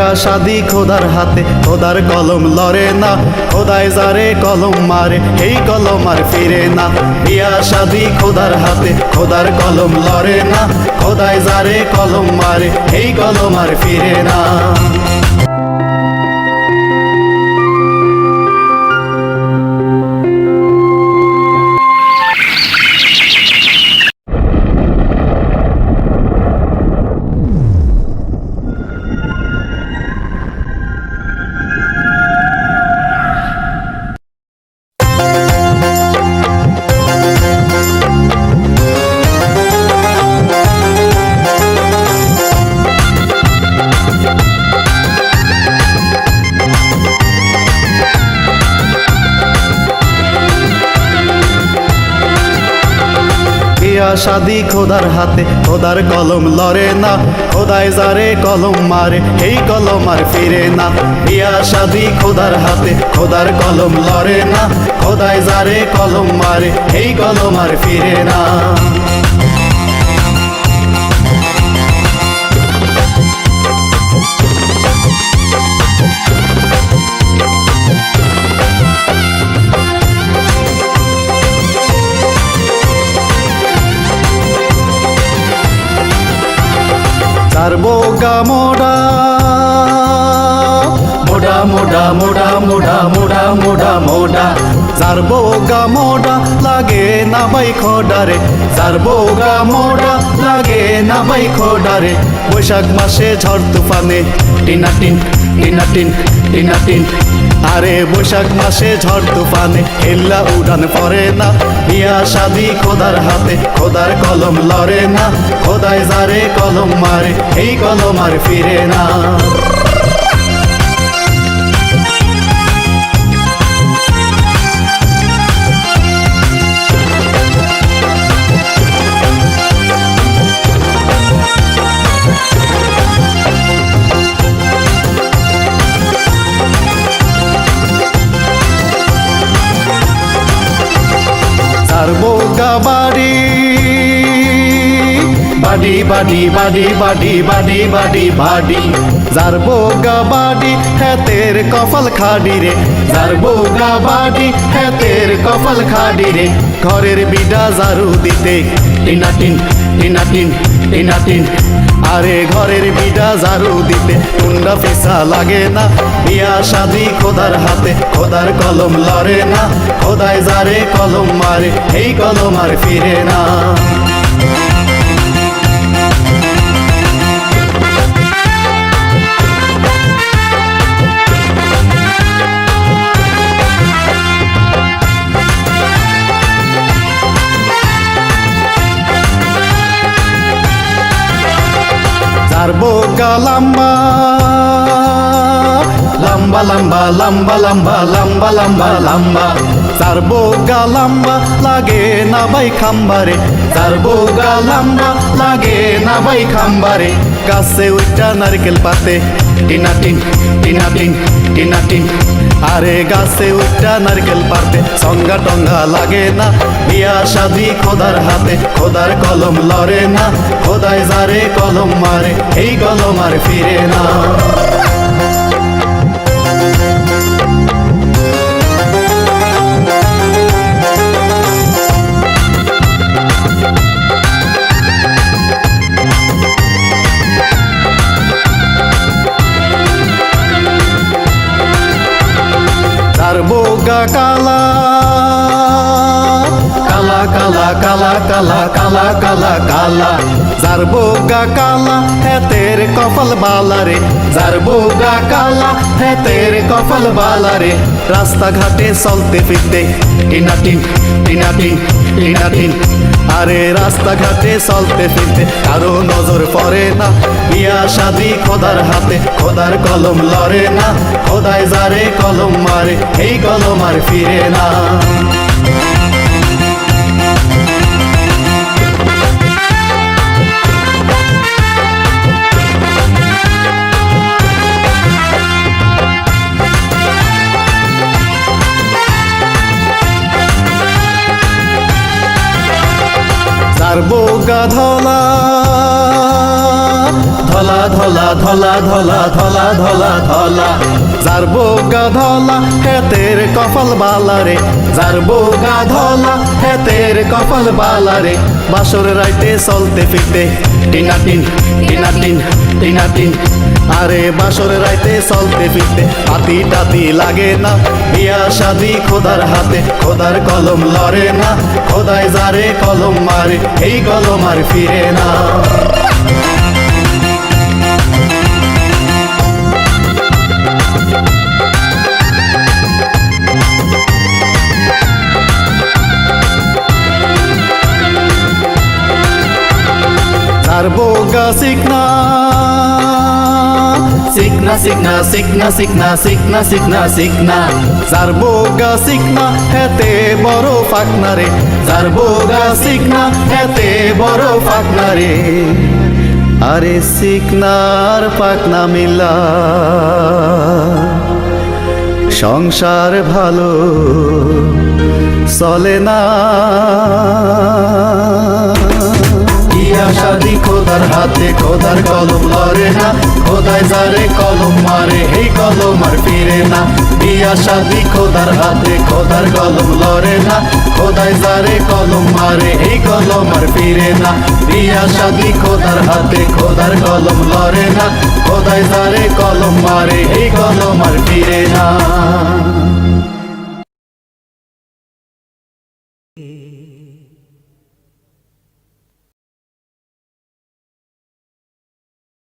বিয়া শাদি খোদার হাতে, খোদার কলম লড়ে না, খোদায় যারে কলম মারে এই কলম আর ফিরে না। বিয়া শাদি খোদার হাতে, খোদার কলম লড়ে না, খোদায় যারে কলম মারে এই কলম আর ফিরে না। বিয়া সাদি খোদার হাতে, খোদার কলম লড়ে না। খোদায় যারে কলম মারে এই কলম আর ফিরে না। বিয়া শাদি খোদার হাতে, খোদার কলম লড়ে না। খোদায় যারে কলম মারে এই কলম আর ফিরে না। বোগা মোড়া। মোডা মোডা মোডা মোডা মোডা মোডা মোডা। যার বোগা মোডা লাগে না বাই খোডারে যার বোগা মোডা লাগে না বাই খোডারে বৈশাখ মাসে ঝড় তুফানে টিনা টিন টিনা টিন টিনা টিন আরে বৈশাখ মাসে ঝড় তুফানে, হেল্লা উড়ান পরে না। বিয়া শাদি খোদার হাতে, খোদার কলম লড়ে না। খোদায় যারে কলম মারে, এই কলম আর ফিরে না। বাড়ি। বাড়ি বাড়ি বাড়ি বাড়ি বাড়ি বাড়ি বাড়ি। যার বোগা বাড়ি, হেতের কপাল খাড়ি রে। যার বোগা বাড়ি, হেতের কপাল খাড়ি রে। ঘরের বিডা জারু দিতে। টিনা টিন টিনাটিন টিনা টিন আরে ঘরের বিডা জারু দিতে টুন্ডা পিসা লাগে না। বিয়া, শাদি, খোদার হাতে, খোদার কলম লড়ে না। খোদায় যারে কলম মারে এই কলম আর ফিরে না। বোকা লম্বা লম্বা লম্বা লম্বা লম্বা লম্বা লম্বা লম্বা। যার বোগা লম্বা লাগে না বাই খাম্বারে। যার বোগা লম্বা লাগে না বাই খাম্বারে। গাছে উঠা নারকেল পাতে। টিনা টিন টিনা টিন টিনা টিন। আরে গাছে উঠা নারকেল পাতে সঙ্গা টঙ্গা লাগে না। বিয়া সাধি খোদার হাতে, খোদার কলম লড়ে না। খোদায় যারে কলম মারে, এই কলম আর ফিরে না। কালা। কালা কালা কালা কালা কালা কালা কালা। যার বোগা কালা, হেতের কপাল বালা রে। যার বোগা কালা, হেতের কপাল বালা রে। রাস্তাঘাটে চলতে ফিরতে টিনা টিন টিনা টিন টিনা টিন আরে রাস্তাঘাটে চলতে ফিরতে কারও নজর পড়ে না। বিয়া, শাদি, খোদার হাতে খোদার কলম লড়ে না। খোদায় যারে কলম মারে, এই কলম আর ফিরে না। যার বোগা ধলা। ধলা ধলা ধলা ধলা ধলা ধলা ধলা। যার বোগা ধলা, হেতের কপাল বালারে যার বোগা ধলা, হেতের কপাল বালারে বাসর রাইতে চলতে ফিরতে টিনা টিন টিনা টিন টিনা টিন আরে বাসর রাইতে চলতে ফিরতে, হাতি টাতি লাগে না। বিয়া শাদি খোদার হাতে, খোদার কলম লড়ে না। খোদায় যারে কলম মারে, এই কলম আর ফিরে না। পারব গা শিখনা শিখনা শিখনা শিখনা শিখনা শিখনা শিখনা শিখনা যারবো গা শিখনা হেতে বড় ফাঁকনা রে। যারবো গা শিখনা হেতে বড় ফাঁকনা আরে শিখনার পাকনা মিলা। সংসার ভালো চলে না। বিয়া শাদি খোদার হাতে, খোদার কলম লড়ে না। খোদায় যারে কলম মারে এই কলম আর ফিরে না। বিয়া শাদি খোদার হাতে, খোদার কলম লড়ে না। খোদায় যারে কলম মারে এই কলম আর ফিরে না। বিয়া শাদি খোদার হাতে, খোদার কলম লড়ে না। খোদায় যারে কলম মারে এই কলম আর ফিরে না।